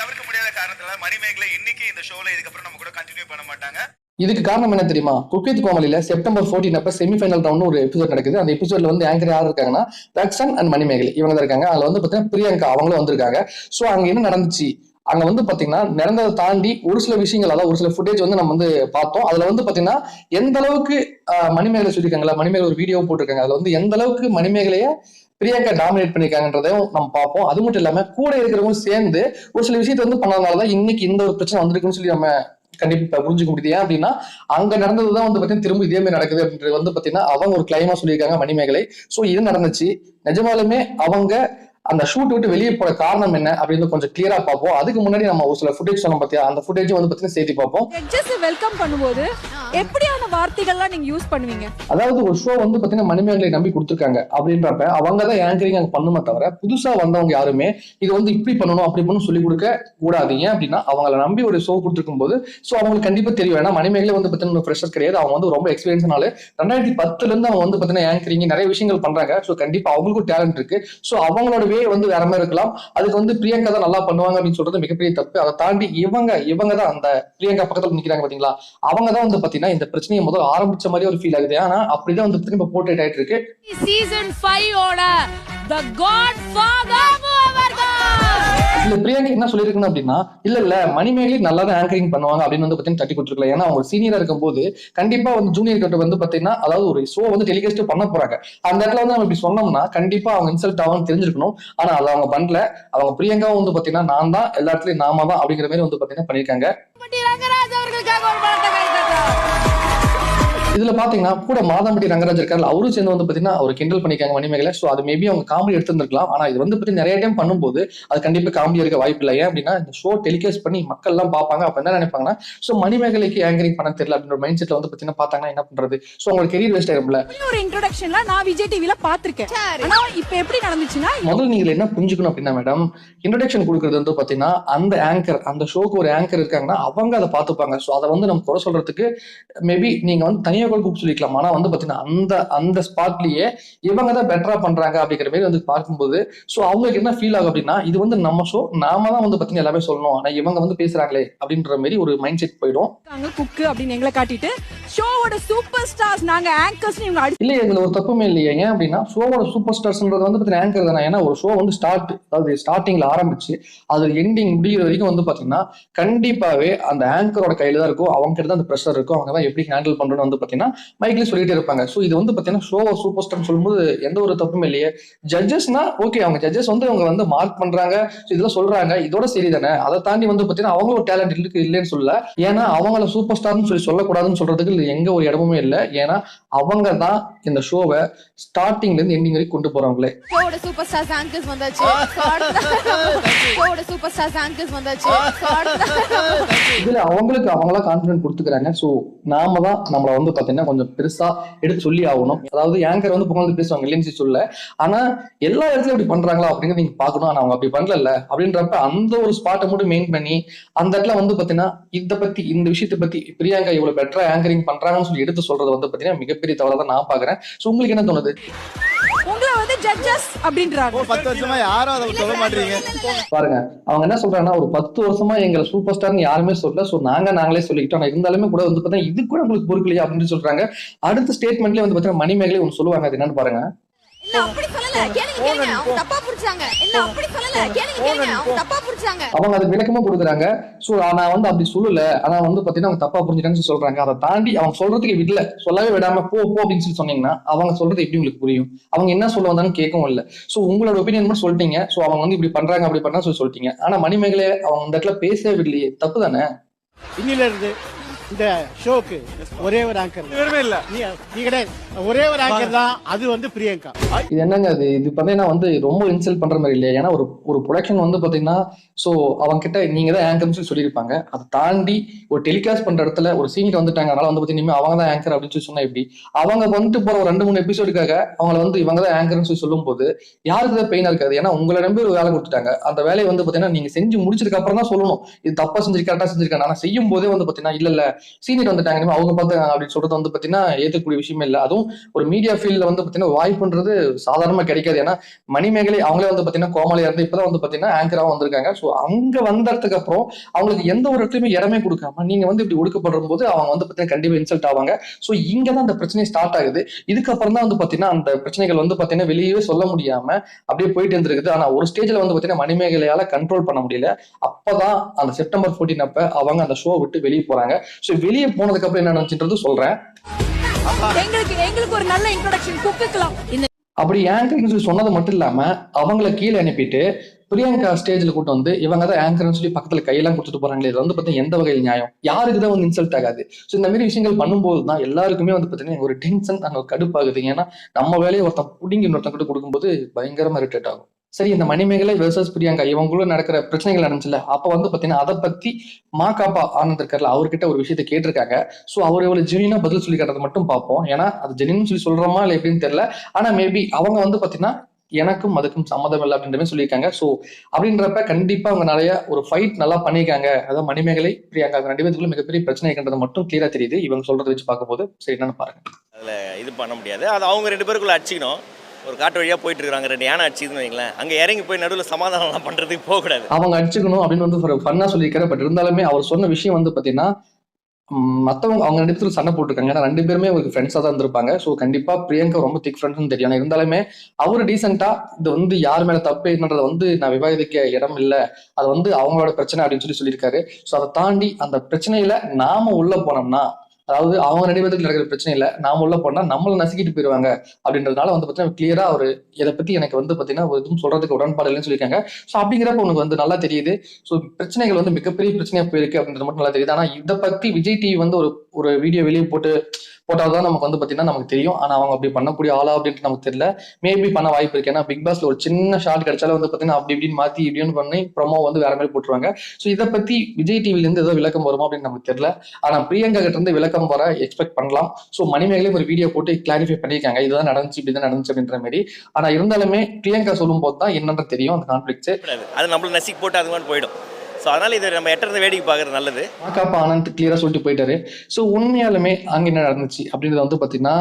தவிர்க்க முடியாத காரணத்துல மணிமேகலை இன்னைக்கு இந்த ஷோல இதுக்கப்புறம் நம்ம கூட கண்டினியூ பண்ண மாட்டாங்க. இதுக்கு காரணம் என்ன தெரியுமா? குக்வித் கோமலில செப்டம்பர் 14 அப்ப செமிஃபைனல் ரவுண்ட் ஒரு எபிசோட் நடக்குது. அந்த எபிசோட்ல வந்து ஆங்கர் யார் இருக்காங்கன்னா ரக்ஷன் அண்ட் மணிமேகலை. இவங்க தான் இருக்காங்க. அதுல வந்து பாத்தீங்கன்னா பிரியங்கா அவங்களும் வந்திருக்காங்க. சோ அங்க என்ன நடந்துச்சு? அங்க வந்து பாத்தீங்கன்னா நடந்ததை தாண்டி ஒரு சில விஷயங்கள் அதாவது ஒரு சில ஃபுட்டேஜ் வந்து நம்ம வந்து பார்த்தோம். அதுல வந்து பாத்தீங்கன்னா எந்த அளவுக்கு மணிமேகலை சொல்லியிருக்காங்களா மணிமேகலை ஒரு வீடியோ போட்டிருக்காங்க. அதுல வந்து எந்த அளவுக்கு மணிமேகலைய பிரியங்கா டாமினேட் பண்ணிருக்காங்கன்றதையும் நம்ம பார்ப்போம். அது மட்டும் இல்லாம கூட இருக்கிறவங்க சேர்ந்து ஒரு சில விஷயத்தை வந்து பண்ணதுனாலதான் இன்னைக்கு இந்த ஒரு பிரச்சனை வந்திருக்குன்னு சொல்லி நம்ம கண்டிப்பா புரிஞ்சுக்க முடியுது. ஏன் அப்படின்னா அங்க நடந்ததுதான் வந்து பாத்தீங்கன்னா திரும்ப இதே மாதிரி நடக்குது அப்படின்றது வந்து பாத்தீங்கன்னா அவங்க ஒரு கிளைமா சொல்லியிருக்காங்க மணிமேகலை. சோ இது நடந்துச்சு. நிஜமாலுமே அவங்க அந்த ஷூட் விட்டு வெளியே போற காரணம் என்ன அப்படின்னு கொஞ்சம் கிளியரா பார்ப்போம். அதுக்கு முன்னாடி நம்ம ஒரு சில ஃபுட்டேஜ் சொன்னோம் பாத்தியா? அந்த ஃபுட்டேஜ் வந்து பாத்தீங்கன்னா சேர்த்து பார்ப்போம். ஜட்ஜஸ் வெல்கம் பண்ணும்போது எப்படியான வார்த்தைகள்லாம் நீங்க யூஸ் பண்ணுவீங்க? அதாவது ஒரு ஷோ வந்து பாத்தீங்கன்னா மணிமேகலை நம்பி கொடுத்துருக்காங்க அப்படின்றப்ப அவங்க தான் ஆங்கரிங் அங்க பண்ணுமே தவிர புதுசா வந்தவங்க யாருமே இது வந்து இப்படி பண்ணணும் அப்படி பண்ணணும் சொல்லி கொடுக்க கூடாது. ஏன் அப்படின்னா அவங்கள நம்பி ஒரு ஷோ கொடுத்துருக்கும் போது ஸோ அவங்களுக்கு கண்டிப்பா தெரியும். ஏன்னா மணிமேகலை வந்து பாத்தீங்கன்னா ஃப்ரெஷர் கிடையாது. அவங்க வந்து ரொம்ப எக்ஸ்பீரியன்ஸ்னால ரெண்டாயிரத்தி பத்துல இருந்து அவங்க வந்து பாத்தீங்கன்னா ஆங்கரிங் நிறைய விஷயங்கள் பண்றாங்க. ஸோ கண்டிப்பா அவங்களுக்கும் டேலண்ட் இருக்கு. ஸோ அவங்களோட கதையே வந்து வேற மாதிரி இருக்கலாம். அதுக்கு வந்து பிரியங்கா தான் நல்லா பண்ணுவாங்க அப்படின்னு சொல்றது மிகப்பெரிய தப்பு. அதை தாண்டி இவங்க இவங்க தான் அந்த பிரியங்கா பக்கத்துல நிக்கிறாங்க பாத்தீங்களா? அவங்க தான் வந்து பாத்தீங்கன்னா இந்த பிரச்சனையை முதல் ஆரம்பிச்ச மாதிரி ஒரு ஃபீல் ஆகுது. ஆனா அப்படிதான் வந்து திரும்ப போர்ட்ரேட் ஆயிட்டு இருக்கு. சீசன் 5 இல்ல பிரியங்கா என்ன சொல்லியிருக்கணும் அப்படின்னா இல்ல இல்ல மணிமேகலை நல்லா தான் ஆங்கரிங் பண்ணுவாங்க அப்படின்னு வந்து பாத்தீங்கன்னா தட்டி கொடுத்துருக்கல. ஏன்னா அவங்க சீனியரா இருக்கும்போது கண்டிப்பா வந்து ஜூனியர் கிட்ட வந்து பாத்தீங்கன்னா அதாவது ஒரு ஷோ வந்து டெலிகாஸ்ட் பண்ண போறாங்க. அந்த இடத்துல வந்து நம்ம இப்படி சொன்னோம்னா கண்டிப்பா அவங்க இன்சல்ட் ஆகும் தெரிஞ்சிருக்கணும். ஆனா அதை அவங்க பண்ணல. அவங்க பிரியங்காவும் வந்து பாத்தீங்கன்னா நான் தான் எல்லா இடத்துலயும் நாம தான் அப்படிங்கிற மாதிரி வந்து பாத்தீங்கன்னா பண்ணிருக்காங்க இதுல பாத்தீங்கன்னா கூட மாதம்பட்டி ரங்கராஜ் இருக்காரு அவரும் சேர்ந்து வந்து பாத்தீங்கன்னா அவர் கிண்டல் பண்ணிக்காங்க மணிமேகலை. சோ அது மேபி அவங்க காமெடி எடுத்திருந்திருக்கலாம். ஆனா இது வந்து பத்தி நிறைய டைம் பண்ணும்போது அது கண்டிப்பா காமெடி இருக்க வாய்ப்பு இல்லை. ஏன் அப்படின்னா இந்த ஷோ டெலிகாஸ்ட் பண்ணி மக்கள் எல்லாம் பார்ப்பாங்க. அப்ப என்ன நினைப்பாங்கன்னா சோ மணிமேகலைக்கு ஆங்கரிங் பண்ண தெரியல அப்படின்ற மைண்ட் செட்ல வந்து பாத்தீங்கன்னா பார்த்தாங்கன்னா என்ன பண்றது? சோ அவங்களுக்கு கெரியர் வேஸ்ட் ஆயிரும்ல ஒரு இன்ட்ரோடக்ஷன்ல நான் விஜய் டிவில பாத்திருக்கேன் ஆனா இப்ப எப்படி நடந்துச்சுன்னா முதல்ல நீங்க என்ன புரிஞ்சுக்கணும் அப்படின்னா மேடம் இன்ட்ரடக்ஷன் கொடுக்கறது வந்து பாத்தீங்கன்னா அந்த ஆங்கர் அந்த ஷோக்கு ஒரு ஆங்கர் இருக்காங்கன்னா அவங்க அதை பார்த்துப்பாங்க. ஸோ அதை வந்து நம்ம குறை சொல்றதுக்கு மேபி நீங்க வந்து தனியாக கூட கூப்பிட்டு சொல்லிக்கலாம் ஆனா வந்து பாத்தீங்கன்னா அந்த அந்த ஸ்பாட்லயே இவங்க தான் பெட்டரா பண்றாங்க அப்படிங்கிற மாதிரி வந்து பார்க்கும்போது ஸோ அவங்களுக்கு என்ன ஃபீல் ஆகும் அப்படின்னா இது வந்து நம்ம ஷோ நாம தான் வந்து பாத்தீங்கன்னா எல்லாமே சொல்லணும். ஆனா இவங்க வந்து பேசுறாங்களே அப்படின்ற மாதிரி ஒரு மைண்ட் செட் போயிடும் குக்கு அப்படின்னு எங்களை காட்டிட்டு ஷோவோட சூப்பர் ஸ்டார்ஸ் நாங்க ஆங்கர்ஸ் இவங்க இல்லையே இதுல ஒரு தப்புமே இல்லையே. ஏன் அப்படின்னா ஷோவோட சூப்பர் ஸ்டார்ஸ்ன்றது வந்து பார்த்தீங்கன்னா ஆங்கர் தானே. ஏன்னா ஒரு ஷோ வந்து ஸ்டார்ட் அதாவது ஸ்டார்டிங்ல ஆரம்பிச்சு அது எண்டிங் முடிகிற வரைக்கும் வந்து பாத்தீங்கன்னா கண்டிப்பாவே அந்த ஆங்கரோட கையில தான் இருக்கும். அவங்க கிட்ட தான் அந்த ப்ரெஷர் இருக்கும். அவங்க தான் எப்படி ஹேண்டில் பண்றோம்னு வந்து பாத்தீங்கன்னா மைக்ல சொல்லிட்டே இருப்பாங்க. ஸோ இது வந்து பாத்தீங்கன்னா ஷோ சூப்பர் ஸ்டார்னு சொல்லும்போது எந்த ஒரு தப்புமே இல்லையே. ஜட்ஜஸ்னா ஓகே அவங்க ஜட்ஜஸ் வந்து அவங்க வந்து மார்க் பண்றாங்க. இதெல்லாம் சொல்றாங்க. இதோட சரி தானே. அதை தாண்டி வந்து பாத்தீங்கன்னா அவங்களும் டேலண்ட் இருக்கு இல்லைன்னு சொல்ல ஏன்னா அவங்கள சூப்பர் ஸ்டார்னு சொல்லி சொல்லக்கூடாதுன்னு சொல்றதுக்கு எங்க ஒரு இடமுமே இல்லை. ஏன்னா அவங்க தான் இந்த ஷோவை ஸ்டார்டிங்ல இருந்து எண்டிங் வரைக்கும் கொண்டு போறவங்களே. ஷோவோட சூப்பர் ஸ்டார்ஸ் ஆங்கர்ஸ் வந்தாச்சு. சூப்பர் ஸ்டார்ஸ் ஆங்கர்ஸ் வந்தாச்சு. இதுல அவங்களுக்கு அவங்களா கான்பிடன்ட் கொடுத்துக்கிறாங்க. சோ நாம தான் நம்மள வந்து பாத்தீங்கன்னா கொஞ்சம் பெருசா எடுத்து சொல்லி ஆகணும். அதாவது ஏங்கர் வந்து புகழ்ந்து பேசுவாங்க இல்லைன்னு சொல்ல ஆனா எல்லா இடத்துலயும் இப்படி பண்றாங்களா அப்படிங்கறத நீங்க பாக்கணும் ஆனா அவங்க அப்படி பண்ணல அப்படின்றப்ப அந்த ஒரு ஸ்பாட்டை மட்டும் மெயின் பண்ணி அந்த இடத்துல வந்து பாத்தீங்கன்னா இத பத்தி இந்த விஷயத்தை பத்தி பிரியங்கா இவ்வளவு பெட்டரா ஆங்கரிங் பண்றாங்கன்னு சொல்லி எடுத்து சொல்றது வந்து பாத்தீங்கன்னா மிகப்பெரிய தவறா தான் நான் பாக்குறேன். சோ உங்களுக்கு என்ன தோணுது? உங்களை வந்து ஜட்ஜஸ் அப்படின்றாங்க. பத்து வருஷமா யாரும் அதை சொல்ல மாட்டீங்க? பாருங்க அவங்க என்ன சொல்றாங்கன்னா ஒரு பத்து வருஷமா எங்களை சூப்பர் ஸ்டார்னு யாருமே சொல்ல சோ நாங்க நாங்களே சொல்லிக்கிட்டோம். ஆனா இருந்தாலுமே கூட வந்து பார்த்தா இது கூட உங்களுக்கு பொறுப்பு இல்லையா அப்படின்னு சொல்றாங்க. அடுத்த ஸ்டேட்மெண்ட்லயே வந்து பார்த்தீங்கன்னா மணிமேகலை ஒன்று சொல்லுவாங்க. அது என்னன்னு பாருங்க. இல்ல அப்படி சொல்லல. கேளுங்க கேளுங்க. அவங்க தப்பா புடிச்சாங்க. இல்ல அப்படி சொல்லல. கேளுங்க கேளுங்க. அவங்க தப்பா புடிச்சாங்க. அவங்க அதுக்கு விளக்கமும் கொடுக்குறாங்க. சோ நான் வந்து அப்படி சொல்லல. ஆனா வந்து பாத்தீங்கன்னா அவங்க தப்பா புரிஞ்சுட்டாங்கன்னு சொல்லி சொல்றாங்க. அதை தாண்டி அவங்க சொல்றதுக்கு விடல. சொல்லவே விடாம போ போ அப்படின்னு சொல்லி சொன்னீங்கன்னா அவங்க சொல்றது எப்படி உங்களுக்கு புரியும்? அவங்க என்ன சொல்ல வந்தாலும் கேட்கவும் இல்ல. சோ உங்களோட ஒப்பீனியன் மட்டும் சொல்லிட்டீங்க. சோ அவங்க வந்து இப்படி பண்றாங்க அப்படி பண்றாங்க சொல்லி சொல்லிட்டீங்க. ஆனா மணிமேகலை அவங்க இந்த இடத்துல பேசவே விடலையே. தப்பு தானே? இன்னில இருந்து இந்த ஷோக்கு ஒரே ஒரு ஆங்கர் வேறுமே இல்ல. நீ கிடையாது. ஒரே ஒரு ஆங்கர் தான். அது வந்து பிரியங்கா. இது என்னங்க அது? இது பார்த்தீங்கன்னா வந்து ரொம்ப இன்சல்ட் பண்ற மாதிரி இல்லையா. ஏன்னா ஒரு ஒரு ப்ரொடக்ஷன் வந்து பாத்தீங்கன்னா ஸோ அவங்க கிட்ட நீங்க தான் ஆங்கர்னு சொல்லி சொல்லியிருப்பாங்க. அதை தாண்டி ஒரு டெலிகாஸ்ட் பண்ற இடத்துல ஒரு சீனியர் வந்துட்டாங்க. அதனால வந்து பாத்தீங்கன்னா இனிமே அவங்க தான் ஆங்கர் அப்படின்னு சொல்லி சொன்னா எப்படி? அவங்க வந்துட்டு போற ஒரு ரெண்டு மூணு எபிசோடுக்காக அவங்கள வந்து இவங்க தான் ஆங்கர்னு சொல்லி சொல்லும்போது யாருக்கு தான் பெயினா இருக்காது? ஏன்னா உங்களை நம்பி ஒரு வேலை கொடுத்துட்டாங்க. அந்த வேலையை வந்து பாத்தீங்கன்னா நீங்க செஞ்சு முடிச்சதுக்கு அப்புறம் தான் சொல்லணும். இது தப்பா செஞ்சிருக்கா கரெக்டா செஞ்சிருக்காங்க ஆனா செய்யும் போதே வந்து பாத்தீங்கன்னா இல்ல இல்ல. சீனியர் வந்துட்டாங்க. அவங்க பார்த்து அப்படின்னு சொல்றது வந்து பாத்தீங்கன்னா ஏற்கக்கூடிய விஷயமே இல்லை. அதுவும் ஒரு மீடியா ஃபீல்ட்ல வந்து பாத்தீங்கன்னா வாய்ப்புன்றது சாதாரணமா கிடைக்காது. ஏன்னா மணிமேகலை அவங்களே வந்து பாத்தீங்கன்னா கோமாளியா இருந்து இப்பதான் வந்து பாத்தீங்கன்னா ஆங்கரா வந்திருக்காங்க. ஸோ அங்க வந்ததுக்கு அப்புறம் அவங்களுக்கு எந்த ஒரு இடத்துலயுமே இடமே கொடுக்காம நீங்க வந்து இப்படி ஒடுக்கப்படுற போது அவங்க வந்து பாத்தீங்கன்னா கண்டிப்பா இன்சல்ட் ஆவாங்க. ஸோ இங்க தான் அந்த பிரச்சனை ஸ்டார்ட் ஆகுது. இதுக்கப்புறம் தான் வந்து பாத்தீங்கன்னா அந்த பிரச்சனைகள் வந்து பாத்தீங்கன்னா வெளியவே சொல்ல முடியாம அப்படியே போயிட்டு இருந்திருக்குது. ஆனா ஒரு ஸ்டேஜ்ல வந்து பாத்தீங்கன்னா மணிமேகலையால கண்ட்ரோல் பண்ண முடியல. அப்பதான் அந்த செப்டம்பர் 14 அப்ப அவங்க அந்த ஷோ விட்டு வெளியே போறாங்க. ஸோ வெளியே போனதுக்கு அப்புறம் என்ன நடந்துச்சுன்றது சொல்றேன். எங்களுக்கு எங்களுக்கு ஒரு நல்ல இன்ட்ரோடக்ஷன் குக்குக்கலாம் அப்படி ஆங்கர்னு சொல்லி சொன்னது மட்டும் இல்லாம அவங்கள கீழே அனுப்பிட்டு பிரியங்கா ஸ்டேஜ்ல கூட்டு வந்து இவங்க தான் ஆங்கர்னு சொல்லி பக்கத்துல கையெல்லாம் கொடுத்துட்டு போறாங்களே இது வந்து பார்த்தீங்கன்னா எந்த வகையில் நியாயம்? யாருக்கு தான் வந்து இன்சல்ட் ஆகாது? ஸோ இந்த மாதிரி விஷயங்கள் பண்ணும்போது தான் எல்லாருக்குமே வந்து பார்த்தீங்கன்னா ஒரு டென்ஷன் அங்க கடுப்பாகுது. ஏன்னா நம்ம வேலையை ஒருத்தன் புடிங்கி இன்னொருத்தன் கிட்ட கொடுக்கும்போது பயங்கரமா இரிட்டேட் ஆகும். சரி இந்த மணிமேகலை வெர்சஸ் பிரியங்கா இவங்களும் நடக்கிற பிரச்சனைகள் நடந்துச்சுல அப்ப வந்து பாத்தீங்கன்னா அதை பத்தி மாகாப்பா ஆனந்த் இருக்கார்ல அவர்கிட்ட ஒரு விஷயத்த கேட்டிருக்காங்க. ஸோ அவர் எவ்வளவு ஜெனினா பதில் சொல்லி காட்டுறதை மட்டும் பார்ப்போம். ஏன்னா அது ஜெனின்னு சொல்லி சொல்றோமா இல்லை எப்படின்னு தெரியல. ஆனா மேபி அவங்க வந்து பாத்தீங்கன்னா எனக்கும் அதுக்கும் சம்மதம் இல்லை அப்படின்ற மாதிரி சொல்லியிருக்காங்க. ஸோ அப்படின்றப்ப கண்டிப்பா அவங்க நிறைய ஒரு ஃபைட் நல்லா பண்ணியிருக்காங்க. அதாவது மணிமேகலை பிரியங்கா ரெண்டு பேருக்குள்ள மிகப்பெரிய பிரச்சனை இருக்கின்றது மட்டும் கிளியரா தெரியுது. இவங்க சொல்றதை வச்சு பார்க்கும்போது சரி என்னன்னு பாருங்க. அதில் இது பண்ண முடியாது. அது அவங்க ரெண்டு பேருக்குள்ள அடிச்சிக்கணும். ஒரு காட்டு வழியாக போயிட்டு இருக்காங்க ரெண்டு யானை அடிச்சுதுன்னு வைங்களேன். அங்கே இறங்கி போய் நடுவில் சமாதானம்லாம் பண்ணுறதுக்கு போகக்கூடாது. அவங்க அடிச்சுக்கணும் அப்படின்னு வந்து ஒரு ஃபன்னாக சொல்லியிருக்காரு. பட் இருந்தாலுமே அவர் சொன்ன விஷயம் வந்து பார்த்தீங்கன்னா மற்றவங்க அவங்க ரெண்டு பேரும் சண்டை போட்டிருக்காங்க. ஏன்னா ரெண்டு பேருமே ஒரு ஃப்ரெண்ட்ஸாக தான் இருந்திருப்பாங்க. ஸோ கண்டிப்பாக பிரியங்கா ரொம்ப திக் ஃப்ரெண்ட்ஸ்னு தெரியும். இருந்தாலுமே அவர் டீசெண்டா இது வந்து யார் மேலே தப்பு என்னன்றதை வந்து நான் விவாதிக்க இடம் இல்லை. அது வந்து அவங்களோட பிரச்சனை அப்படின்னு சொல்லி சொல்லியிருக்காரு. ஸோ அதை தாண்டி அந்த பிரச்சனையில் நாம உள்ளே போனோம்னா அதாவது அவங்க ரெண்டு பேருக்கு நடக்கிற பிரச்சனை இல்லை. நாம உள்ள போனா நம்மள நசுக்கிட்டு போயிருவாங்க. அப்படின்றதுனால வந்து பார்த்தீங்கன்னா கிளியரா ஒரு இதை பத்தி எனக்கு வந்து பார்த்தீங்கன்னா ஒரு எதுவும் சொல்றதுக்கு உடன்பாடு இல்லைன்னு சொல்லியிருக்காங்க. ஸோ அப்படிங்கிறப்ப உனக்கு வந்து நல்லா தெரியுது. ஸோ பிரச்சனைகள் வந்து மிகப்பெரிய பிரச்சனையா போயிருக்கு அப்படின்றது மட்டும் நல்லா தெரியுது. ஆனா இதை பத்தி விஜய் டிவி வந்து ஒரு ஒரு வீடியோ வெளியே போட்டு போட்டால்தான் நமக்கு வந்து பார்த்தீங்கன்னா நமக்கு தெரியும். ஆனா அவங்க அப்படி பண்ணக்கூடிய ஆளா அப்படின்ட்டு நமக்கு தெரியல. மேபி பண்ண வாய்ப்பு இருக்கு. ஏன்னா பிக் பாஸ்ல ஒரு சின்ன ஷார்ட் கிடைச்சாலும் வந்து பார்த்தீங்கன்னா அப்படி இப்படின்னு மாத்தி இப்படின்னு பண்ணி ப்ரொமோ வந்து வேற மாதிரி போட்டுருவாங்க. ஸோ இதை பத்தி விஜய் டிவில இருந்து ஏதோ விளக்கம் வருமா அப்படின்னு நமக்கு தெரியல. ஆனா பிரியங்கா கிட்ட இருந்து விளக்கம் வர எக்ஸ்பெக்ட் பண்ணலாம். ஸோ மணிமேகலையும் ஒரு வீடியோ போட்டு கிளாரிஃபை பண்ணியிருக்காங்க. இதுதான் நடந்துச்சு இப்படிதான் நடந்துச்சு அப்படின்ற மாதிரி. ஆனா இருந்தாலுமே பிரியங்கா சொல்லும் போது தான் என்னன்ற தெரியும் அந்த கான்ஃபிளிக்ஸ் அது நம்மள நசிக்கு போட்டு அது மாதிரி போயிடும். ஸோ அதனால் இதை நம்ம எட்டுறது வேடிக்கை பார்க்குறது நல்லது. மாக்காப்பா ஆனந்த் கிளியராக சொல்லிட்டு போயிட்டாரு. ஸோ உண்மையாலுமே அங்கே என்ன நடந்துச்சு அப்படின்றத வந்து பாத்தீங்கன்னா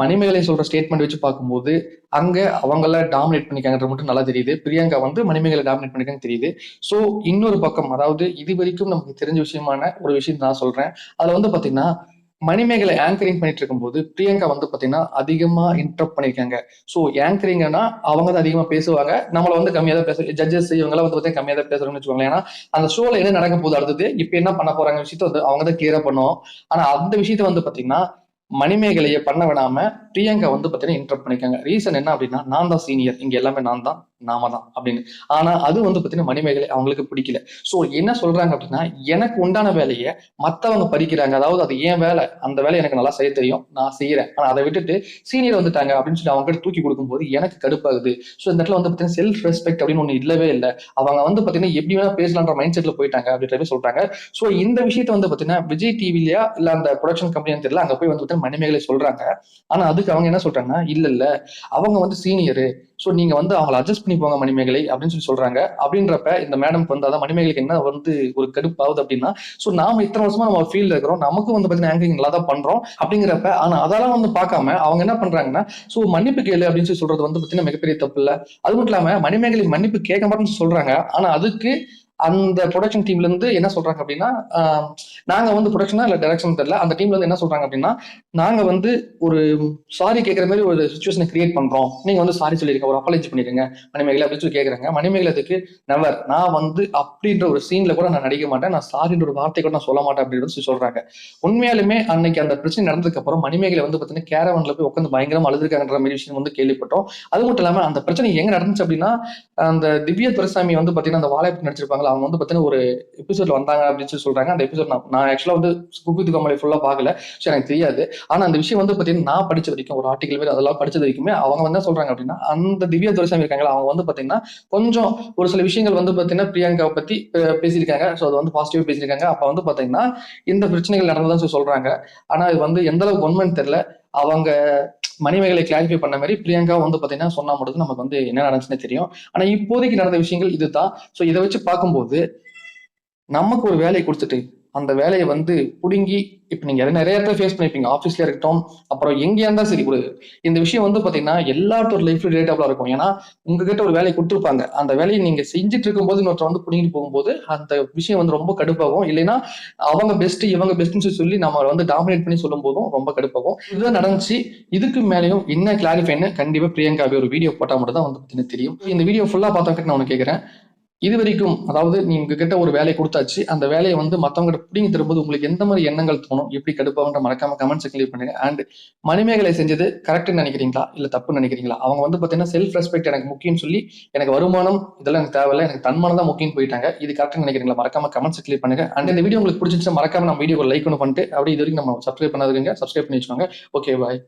மணிமேகலை சொல்ற ஸ்டேட்மெண்ட் வச்சு பார்க்கும்போது அங்க அவங்கள டாமினேட் பண்ணிக்காங்கன்றது மட்டும் நல்லா தெரியுது. பிரியங்கா வந்து மணிமேகலை டாமினேட் பண்ணிக்காங்க தெரியுது. ஸோ இன்னொரு பக்கம் அதாவது இது வரைக்கும் நமக்கு தெரிஞ்ச விஷயமான ஒரு விஷயம் நான் சொல்றேன். அதுல வந்து பாத்தீங்கன்னா மணிமேகலை ஆங்கரிங் பண்ணிட்டு இருக்கும்போது பிரியங்கா வந்து பாத்தீங்கன்னா அதிகமா இன்டரப்ட் பண்ணிருக்காங்க. ஸோ ஆங்கரிங்னா அவங்க தான் அதிகமா பேசுவாங்க. நம்மள வந்து கம்மியா தான் பேச ஜட்ஜஸ் இவங்கெல்லாம் வந்து பார்த்தீங்கன்னா கம்மியா தான் பேசுறாங்கன்னு வச்சுக்கோங்களேன். ஏன்னா அந்த ஷோல என்ன நடக்க போகுது அடுத்தது? இப்போ என்ன பண்ண போறாங்க விஷயத்த வந்து அவங்க தான் கிளியரா பண்ணுவோம் ஆனா அந்த விஷயத்த வந்து பாத்தீங்கன்னா மணிமேகலையை பண்ண விடாம பிரியங்கா வந்து பாத்தீங்கன்னா இன்டரப்ட் பண்ணிருக்காங்க. ரீசன் என்ன அப்படின்னா நான் தான் சீனியர் இங்க எல்லாமே நான் தான். நாம தான் அப்படின்னு. ஆனா அது வந்து பாத்தீங்கன்னா மணிமேகலை அவங்களுக்கு பிடிக்கல. சோ என்ன சொல்றாங்க அப்படின்னா எனக்கு உண்டான வேலையை மத்தவங்க பறிக்கிறாங்க. அதாவது அது ஏன் வேலை. அந்த வேலை எனக்கு நல்லா செய்ய தெரியும். நான் செய்யறேன். ஆனா அதை விட்டுட்டு சீனியர் வந்துட்டாங்க அப்படின்னு சொல்லி அவங்க கிட்ட தூக்கி கொடுக்கும்போது எனக்கு கடுப்பாகுது. ஸோ இந்த இடத்துல வந்து பாத்தீங்கன்னா செல்ஃப் ரெஸ்பெக்ட் அப்படின்னு ஒண்ணு இல்லவே இல்லை. அவங்க வந்து பாத்தீங்கன்னா எப்படி வேணா பேசலான்ற மைண்ட் செட்ல போயிட்டாங்க அப்படின்ற மாதிரி சொல்றாங்க. சோ இந்த விஷயத்த வந்து பாத்தீங்கன்னா விஜய் டிவிலயா இல்ல அந்த ப்ரொடக்ஷன் கம்பெனி தெரியல. அங்க போய் வந்து பாத்தீங்கன்னா மணிமேகலை சொல்றாங்க. ஆனா அதுக்கு அவங்க என்ன சொல்றாங்கன்னா இல்ல இல்ல. அவங்க வந்து சீனியர் சோ நீங்க வந்து அவங்களை அட்ஜஸ்ட் பண்ணி போங்க மணிமேகலை அப்படின்னு சொல்லி சொல்றாங்க. அப்படின்றப்ப இந்த மேடம்க்கு வந்து அதான் மணிமேகலைக்கு என்ன வந்து ஒரு கடுப்பாகுது அப்படின்னா சோ நாம இத்தனை வருஷமா நம்ம ஃபீல்ட்ல இருக்கிறோம் நமக்கும் வந்து பாத்தீங்கன்னா ஆங்கரிங் நல்லா தான் பண்றோம் அப்படிங்கிறப்ப ஆனா அதெல்லாம் வந்து பார்க்காம அவங்க என்ன பண்றாங்கன்னா சோ மன்னிப்பு கேளு அப்படின்னு சொல்லி சொல்றது வந்து பாத்தீங்கன்னா மிகப்பெரிய தப்பு இல்லை. அது மட்டும் இல்லாம மணிமேகலை மன்னிப்பு கேட்க மாட்டேன்னு சொல்றாங்க. ஆனா அதுக்கு அந்த ப்ரொடக்ஷன் டீம்ல இருந்து என்ன சொல்றாங்க அப்படின்னா நாங்கள் நாங்க வந்து ப்ரொடக்ஷனா இல்ல டைரக்ஷன் தெரியல. அந்த டீம்ல இருந்து என்ன சொல்றாங்க அப்படின்னா நாங்க வந்து ஒரு சாரி கேட்கற மாதிரி ஒரு சுச்சுவேஷனை கிரியேட் பண்றோம். நீங்க வந்து சாரி சொல்லிருங்க. ஒரு அப்பாலஜி பண்ணிருங்க. மணிமேகலை அப்படின்னு சொல்லி கேக்குறாங்க. மணிமேகலத்துக்கு நெவர் நான் வந்து அப்படின்ற ஒரு சீன்ல கூட நான் நடிக்க மாட்டேன். நான் சாரின்ற ஒரு வார்த்தை கூட நான் சொல்ல மாட்டேன் அப்படின்னு சொல்லி சொல்றாங்க. உண்மையாலுமே அன்னைக்கு அந்த பிரச்சனை நடந்ததுக்கு அப்புறம் மணிமேகலை வந்து பாத்தீங்கன்னா கேரவன்ல போய் உட்காந்து பயங்கரமா அழுதுருக்காங்கன்ற மாதிரி விஷயம் வந்து கேள்விப்பட்டோம். அது மட்டும் இல்லாம அந்த பிரச்சனை எங்க நடந்துச்சு அப்படின்னா அந்த திவ்ய துரைசாமி வந்து பாத்தீங்கன்னா அந்த வாழைப்பு நடிச்சிருப்பாங்களா அவங்க வந்து பார்த்தீங்கன்னா ஒரு எபிசோட்ல வந்தாங்க அப்படின்னு சொல்லி சொல்றாங்க. அந்த எபிசோட் நான் நான் ஆக்சுவலா வந்து குக்கு கமலை ஃபுல்லா பார்க்கல. ஸோ எனக்கு தெரியாது. ஆனா அந்த விஷயம் வந்து பாத்தீங்கன்னா நான் படிச்ச வரைக்கும் ஒரு ஆர்டிகல் மாதிரி அதெல்லாம் படிச்சது வரைக்குமே அவங்க வந்து சொல்றாங்க அப்படின்னா அந்த திவ்யா துரைசாமி இருக்காங்களா அவங்க வந்து பாத்தீங்கன்னா கொஞ்சம் ஒரு சில விஷயங்கள் வந்து பாத்தீங்கன்னா பிரியங்காவை பத்தி பேசியிருக்காங்க. ஸோ அது வந்து பாசிட்டிவா பேசியிருக்காங்க. அப்ப வந்து பாத்தீங்கன்னா இந்த பிரச்சனைகள் நடந்ததான் சொல்லி சொல்றாங்க. ஆனா இது வந்து எந்த அளவுக்கு உண்மைன்னு தெரியல. அவங்க மணிமேகலை கிளாரிஃபை பண்ண மாதிரி பிரியங்கா வந்து பாத்தீங்கன்னா சொன்னா மட்டும் நமக்கு வந்து என்ன நடந்துச்சுன்னு தெரியும். ஆனா இப்போதைக்கு நடந்த விஷயங்கள் இதுதான். ஸோ இதை வச்சு பார்க்கும்போது நமக்கு ஒரு வேலையை கொடுத்துட்டு அந்த வேலையை வந்து புடுங்கி இப்போ நீங்க நிறைய இடத்துல ஃபேஸ் பண்ணிருப்பீங்க. ஆஃபீஸ்ல இருக்கட்டும் அப்புறம் எங்கேயா இருந்தா சரி ஒரு இந்த விஷயம் வந்து பாத்தீங்கன்னா எல்லாத்தோட லைஃப்ல ரிலேட்டபிளா இருக்கும். ஏன்னா உங்ககிட்ட ஒரு வேலையை கொடுத்துருப்பாங்க. அந்த வேலையை நீங்க செஞ்சுட்டு இருக்கும்போது இன்னொருத்தர் வந்து புடிங்கிட்டு போகும்போது அந்த விஷயம் வந்து ரொம்ப கடுப்பாகும். இல்லைன்னா அவங்க பெஸ்ட் இவங்க பெஸ்ட்னு சொல்லி நம்ம வந்து டாமினேட் பண்ணி சொல்லும் போதும் ரொம்ப கடுப்பாகும். இதுதான் நடந்துச்சு. இதுக்கு மேலேயும் என்ன கிளாரிஃபைன்னு கண்டிப்பா பிரியங்காவே ஒரு வீடியோ போட்டா மட்டும் தான் வந்து பார்த்தீங்கன்னா தெரியும். இந்த வீடியோ ஃபுல்லா பார்த்தா நான் உனக்கு கேட்கறேன் இது வரைக்கும் அதாவது நீங்க கிட்ட ஒரு வேலையை கொடுத்தாச்சு அந்த வேலையை வந்து மற்றவங்க பிடிங்கி தரும்போது உங்களுக்கு எந்த மாதிரி எண்ணங்கள் தோணும் எப்படி கடுப்பாகன்ற மறக்காம கமெண்ட் செக்ஷன் பண்ணுங்க. அண்ட் மணிமேகலை செஞ்சது கரெக்ட்னு நினைக்கிறீங்களா? இல்ல தப்புன்னு நினைக்கிறீங்களா? அவங்க வந்து பாத்தீங்கன்னா செல்ஃப் ரெஸ்பெக்ட் எனக்கு முக்கியம்னு சொல்லி எனக்கு வருமானம் இதெல்லாம் எனக்கு தேவையில்லை எனக்கு தன்மானம் தான் முக்கியம் போயிட்டாங்க. இது கரெக்ட்னு நினைக்கிறீங்களா? மறக்காம கமெண்ட் செக்ஷன் பண்ணுங்க. அண்ட் இந்த வீடியோ உங்களுக்கு பிடிச்சிருந்துச்சு மறக்காம நம்ம வீடியோ லைக் ஒன்று பண்ணிட்டு அப்படியே இது வரைக்கும் நம்ம சப்ஸ்கிரைப் பண்ணாதுங்க சப்ஸ்கிரைப் பண்ணி வச்சுக்கோங்க. Okay bye